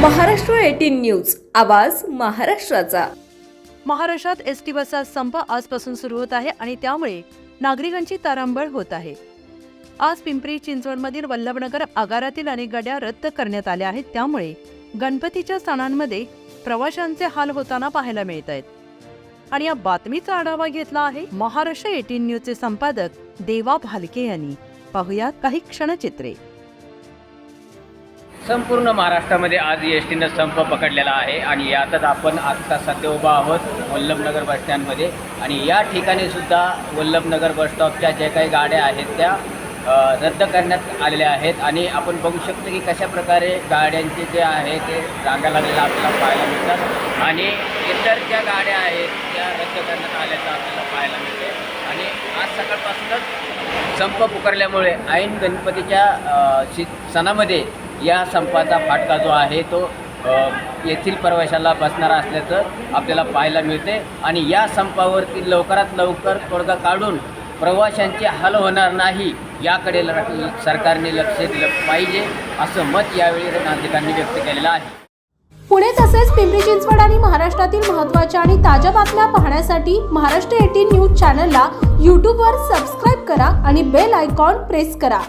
Maharashtra eighteen news. आवाज महाराष्ट्राचा. महाराष्ट्रात एस टी बसचा संप आजपासून सुरू होत आहे आणि त्यामुळे नागरिकांची तारांबळ होत आहे. आज पिंपरी चिंचवडमधील वल्लभनगर आगारातील अनेक गाड्या रद्द करण्यात आल्या आहेत. त्यामुळे गणपतीच्या सणांमध्ये प्रवाशांचे हाल होताना पाहायला मिळत आहेत. आणि या बातमीचा आढावा घेतला आहे महाराष्ट्र एटीन न्यूजचे संपादक देवा भालके यांनी. पाहुयात काही क्षणचित्रे. संपूर्ण महाराष्ट्रामध्ये आज एस टीनं संप पकडलेला आहे आणि यातच आपण आत्ता सध्या उभा आहोत वल्लभनगर बसस्टँडमध्ये आणि या ठिकाणी सुद्धा वल्लभनगर बसस्टॉपच्या ज्या काही गाड्या आहेत त्या रद्द करण्यात आलेल्या आहेत. आणि आपण बघू शकतो की कशा प्रकारे गाड्यांचे जे आहे ते रांगा लागलेलं आपल्याला पाहायला मिळतात. आणि इतर ज्या गाड्या आहेत त्या रद्द करण्यात आल्याचं आपल्याला पाहायला मिळते आणि आज सकाळपासूनच संप पुकारल्यामुळे ऐन गणपतीच्या सणामध्ये या संपाचा फाटका जो आहे तो येथील प्रवाशाला बसणारा असल्याचं आपल्याला पाहायला मिळते. आणि या संपावरती लवकरात लवकर तोडगा काढून प्रवाशांचे हाल होणार नाही याकडे ल- सरकारने लक्ष दिलं पाहिजे असं मत यावेळी नागरिकांनी व्यक्त केलेलं आहे. पुणे तसेच पिंपरी चिंचवड आणि महाराष्ट्रातील महत्त्वाच्या आणि ताज्या बातम्या पाहण्यासाठी महाराष्ट्र एटीन न्यूज चॅनलला यूट्यूबवर सबस्क्राईब करा आणि बेल आयकॉन प्रेस करा.